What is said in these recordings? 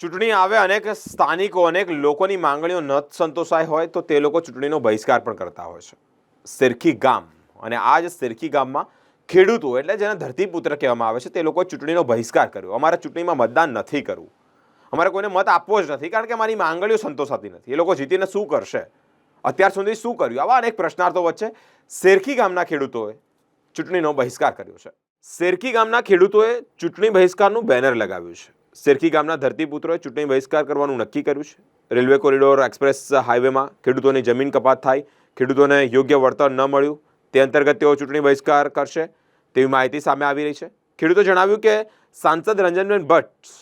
ચૂંટણી આવે અનેક સ્થાનિકો, અનેક લોકોની માંગણીઓ ન સંતોષાય હોય તો તે લોકો ચૂંટણીનો બહિષ્કાર પણ કરતા હોય છે. સિરખી ગામ અને આ જ સિરખી ગામમાં ખેડૂતો એટલે જેને ધરતીપુત્ર કહેવામાં આવે છે, તે લોકો ચૂંટણીનો બહિષ્કાર કર્યો. અમારે ચૂંટણીમાં મતદાન નથી કરવું. અમારે કોઈને મત આપવો જ નથી કારણ કે મારી માંગણીઓ સંતોષાતી નથી. એ લોકો જીતીને શું કરશે? અત્યાર સુધી શું કર્યું? આવા અનેક પ્રશ્નાર્થો વચ્ચે શેરખી ગામના ખેડૂતોએ ચૂંટણીનો બહિષ્કાર કર્યો છે. શેરખી ગામના ખેડૂતોએ ચૂંટણી બહિષ્કારનું બેનર લગાવ્યું છે. શેરખી ગામના ધરતીપુત્રોએ ચૂંટણી બહિષ્કાર કરવાનું નક્કી કર્યું છે. રેલવે કોરિડોર એક્સપ્રેસ હાઇવેમાં ખેડૂતોની જમીન કપાત થાય, ખેડૂતોને યોગ્ય વળતર ન મળ્યું, તે અંતર્ગત તેઓ ચૂંટણી બહિષ્કાર કરશે તેવી માહિતી સામે આવી રહી છે. ખેડૂતો જણાવ્યું કે સાંસદ રંજનબેન ભટ્ટ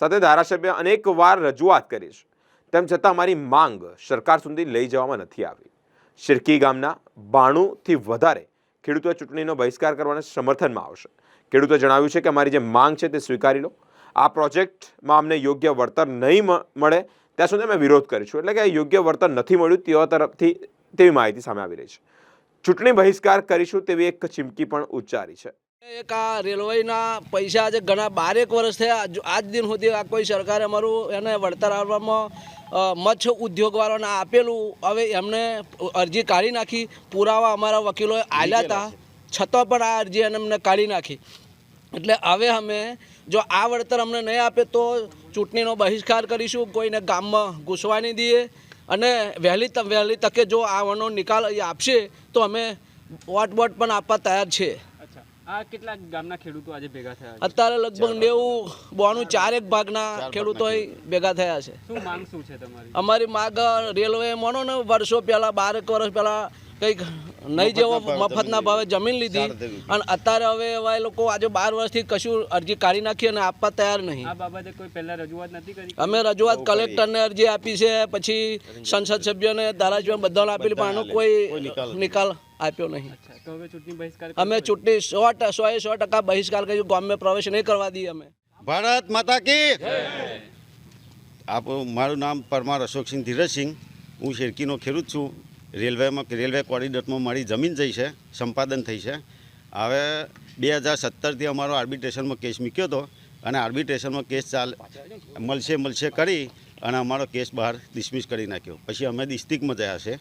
સાથે ધારાસભ્ય અનેક વાર રજૂઆત કરી છે. તેમ છતાં અમારી માંગ સરકાર સુધી લઈ જવામાં નથી આવી. શિરકી ગામના બાણુંથી વધારે ખેડૂતોએ ચૂંટણીનો બહિષ્કાર કરવાના સમર્થનમાં આવશે. ખેડૂતોએ જણાવ્યું છે કે અમારી જે માંગ છે તે સ્વીકારી લો. આ પ્રોજેક્ટમાં અમને યોગ્ય વળતર નહીં મ- મળે ત્યાં સુધી અમે વિરોધ કરીશું. એટલે કે યોગ્ય વળતર નથી મળ્યું તેઓ તરફથી તેવી માહિતી સામે આવી રહી છે. ચૂંટણી બહિષ્કાર કરીશું તેવી એક ચીમકી પણ ઉચ્ચારી છે. એક આ રેલવેના પૈસા આજે ઘણા બારેક વર્ષ થયા. આજ દિન સુધી આ કોઈ સરકારે અમારું એને વળતર આપવામાં મચ્છ ઉદ્યોગવાળાને આપેલું. હવે એમને અરજી કાઢી નાખી. પુરાવા અમારા વકીલોએ આલ્યા હતા છતાં પણ આ અરજી એને એમને કાઢી નાખી. એટલે હવે અમે જો આ વળતર અમને નહીં આપે તો ચૂંટણીનો બહિષ્કાર કરીશું કોઈને ગામમાં ઘૂસવા નહીં દઈએ. અને વહેલી વહેલી તકે જો આનો નિકાલ અહીં આપશે તો અમે વોટ વોટ પણ આપવા તૈયાર છીએ આ કેટલા ગામના ખેડૂતો આજે ભેગા થયા છે? અત્યારે લગભગ નેવું બોનું ચારેક ભાગના ખેડૂતો. ભેગા થયા છે. શું માંગ શું છે તમારી? અમારી માગ રેલવે માનો ને વર્ષો પહેલાં બારેક વર્ષ પહેલાં કંઈક નહીં જેવો મફતના ભાવે જમીન લીધી. અને અત્યારે હવે એવા એ લોકો આજે બાર વર્ષથી કશું અરજી કાઢી નાખી અને આપવા તૈયાર નહીં. આ બાબતે કોઈ પહેલા રજૂઆત નથી કરી? અમે રજૂઆત કલેક્ટરને અરજી આપી છે પછી સંસદ સભ્યોને ધારાસભ્યોને બધાને આપેલી પણ આનો કોઈ નિકાલ આપ્યો નહીં. અચ્છા તો હવે ચૂંટણી બહિષ્કાર અમે ચૂંટણી સો સો એ સો ટકા બહિષ્કાર કર્યું ગામમાં પ્રવેશ નહીં કરવા દઈએ અમે. ભારત માતા કી આપ મારું નામ પરમાર અશોકસિંહ ધીરજસિંહ હું શેરકીનો ખેડૂત છું. રેલવેમાં રેલવે કોરિડોરમાં મારી જમીન જઈ છે, સંપાદન થઈ છે. હવે બે હજાર સત્તરથી અમારો આર્બિટ્રેશનમાં કેસ મૂક્યો હતો અને આર્બિટ્રેશનમાં કેસ ચાલ, મળશે મળશે કરી અને અમારો કેસ બહાર ડિસમિસ કરી નાખ્યો. પછી અમે ડિસ્ટ્રિક્ટમાં ગયા છે.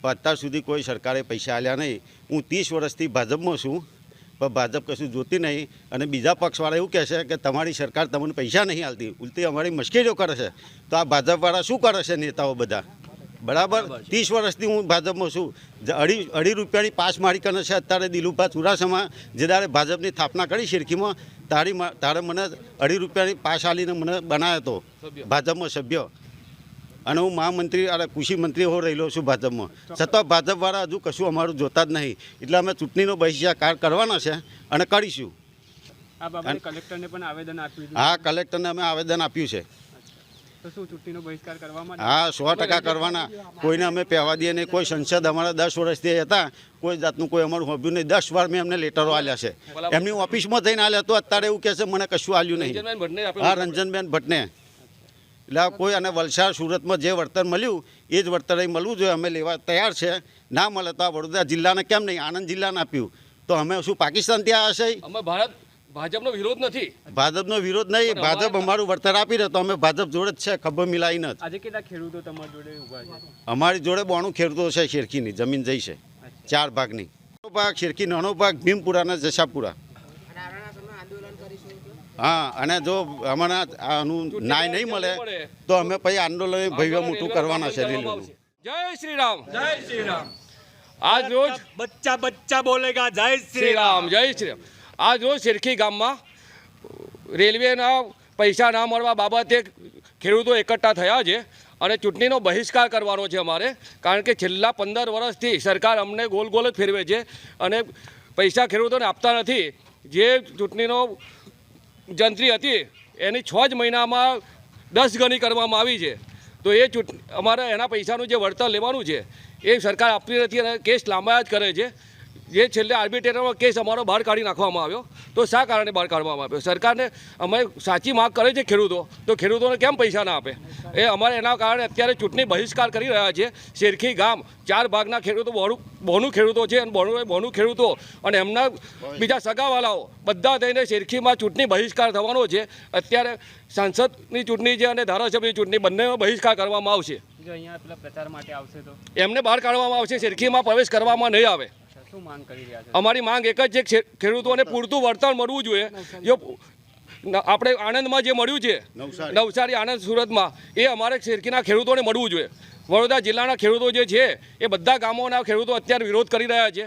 પણ અત્યાર સુધી કોઈ સરકારે પૈસા આલ્યા નહીં. હું ત્રીસ વર્ષથી ભાજપમાં છું, પણ ભાજપ કશું જોતી નહીં. અને બીજા પક્ષવાળા એવું કહે છે કે તમારી સરકાર તમને પૈસા નહીં આલતી. ઉલટી અમારી મુશ્કેલીઓ કરે છે. તો આ ભાજપવાળા શું કરે છે નેતાઓ બધા? બરાબર? ત્રીસ વર્ષથી હું ભાજપમાં છું. અઢી અઢી રૂપિયાની પાસ મારી કરે છે અત્યારે દિલુભા ચુડાસમા જે દાડે ભાજપની સ્થાપના કરી શિરખીમાં તારી તારે મને અઢી રૂપિયાની પાસ આલીને મને બનાવ્યો હતો ભાજપમાં સભ્ય. અને હું મહામંત્રી અને કૃષિ મંત્રી હો રહેલો છું ભાજપમાં. છતાં ભાજપવાળા હજુ કશું અમારું જોતા જ નહીં. એટલે અમે ચૂંટણીનો બહિષ્કાર કરવાના છે અને કરીશું. આ કલેક્ટરને પણ આવેદન આપ્યું હા કલેક્ટરને અમે આવેદન આપ્યું છે. તો શું ચૂંટણીનો બહિષ્કાર કરવામાં હા સો ટકા કરવાના. કોઈને અમે પહેવા દઈએ નહીં. કોઈ સંસદ અમારા દસ વર્ષથી હતા. કોઈ જાતનું કોઈ અમારું હોબ્યું નહીં. દસ વાર મેં એમને લેટરો આલ્યા છે. એમની ઓફિસમાં થઈને આલ્યા તો અત્યારે એવું કહે છે મને કશું આલ્યું નહીં. હા રંજનબેન ભટ્ટને. એટલે કોઈ અને વલસાડ સુરતમાં જે વળતર મળ્યું એ જ વળતર અહીં મળવું જોઈએ. અમે લેવા તૈયાર છે. ના મળે તો આ વડોદરા જિલ્લાને કેમ નહીં? આણંદ જિલ્લાને આપ્યું. તો અમે શું પાકિસ્તાન ત્યાં છે? અમે ભારત ભાજપનો વિરોધ નથી. ભાજપનો વિરોધ નહીં ભાજપ અમારું વળતર આપી રહ્યો તો અમે ભાજપ જોડે જ છે ખબર મિલાઈને જ આજે કેટલા ખેડૂતો તમારી જોડે ઊભા છે? અમારી જોડે બોણું ખેડૂતો છે શેરખીની જમીન જઈ છે ચાર ભાગની. ભાગ શેરખી નાનો ભાગ ભીમપુરા અને જશાપુરા હા અને જો હમણાં આનું ન્યાય નહીં મળે તો અમે પછી આંદોલન ભવ્ય મોટું કરવાના છે જય શ્રી રામ. જય શ્રી રામ. આજ રોજ બચ્ચા બચ્ચા બોલેગા જય શ્રી રામ. જય શ્રી રામ. આજ રોજ શેરખી ગામમાં રેલવેના પૈસા ના મળવા બાબતે ખેડૂતો એકઠા થયા છે અને ચૂંટણીનો બહિષ્કાર કરવાનો છે અમારે. કારણ કે છેલ્લા પંદર વર્ષથી સરકાર અમને ગોલ ગોલ જ ફેરવે છે અને પૈસા ખેડૂતોને આપતા નથી. જે ચૂંટણીનો જંત્રી હતી, એની છ જ મહિનામાં દસ ગણી કરવામાં આવી છે. તો એ ચૂંટ, અમારે એના પૈસાનું જે વળતર લેવાનું છે, એ સરકાર આપતી નથી અને કેસ લાંબા જ કરે છે. જે છેલ્લે આર્બિટ્રેટરમાં કેસ અમારો બહાર કાઢી નાખવામાં આવ્યો તો શા કારણે બહાર કાઢવામાં આવ્યો? સરકારને અમે સાચી માગ કરે છે ખેડૂતો તો ખેડૂતોને કેમ પૈસા ના આપે? એ અમારે એના કારણે અત્યારે ચૂંટણી બહિષ્કાર કરી રહ્યા છે શેરખી ગામ ચાર ભાગના ખેડૂતો બોનું બોનું ખેડૂતો છે અને બોનું બોનું ખેડૂતો અને એમના બીજા સગાવાલાઓ બધા થઈને શેરખીમાં ચૂંટણી બહિષ્કાર થવાનો છે. અત્યારે સાંસદની ચૂંટણી છે અને ધારાસભ્યની ચૂંટણી બંનેનો બહિષ્કાર કરવામાં આવશે. જો અહીંયા પેલા પ્રચાર માટે આવશે તો? એમને બહાર કાઢવામાં આવશે શેરખીમાં પ્રવેશ કરવામાં નહીં આવે. શું માંગ કરી રહ્યા છો? અમારી માંગ એક જ છે ખેડૂતોને પૂરતું વળતર મળવું જોઈએ. જો આપણે આણંદમાં જે મળ્યું છે નવસારી. નવસારી આણંદ સુરતમાં એ અમારે શેરકીના ખેડૂતોને મળવું જોઈએ. વડોદરા જિલ્લાના ખેડૂતો જે છે એ બધા ગામોના ખેડૂતો અત્યારે વિરોધ કરી રહ્યા છે.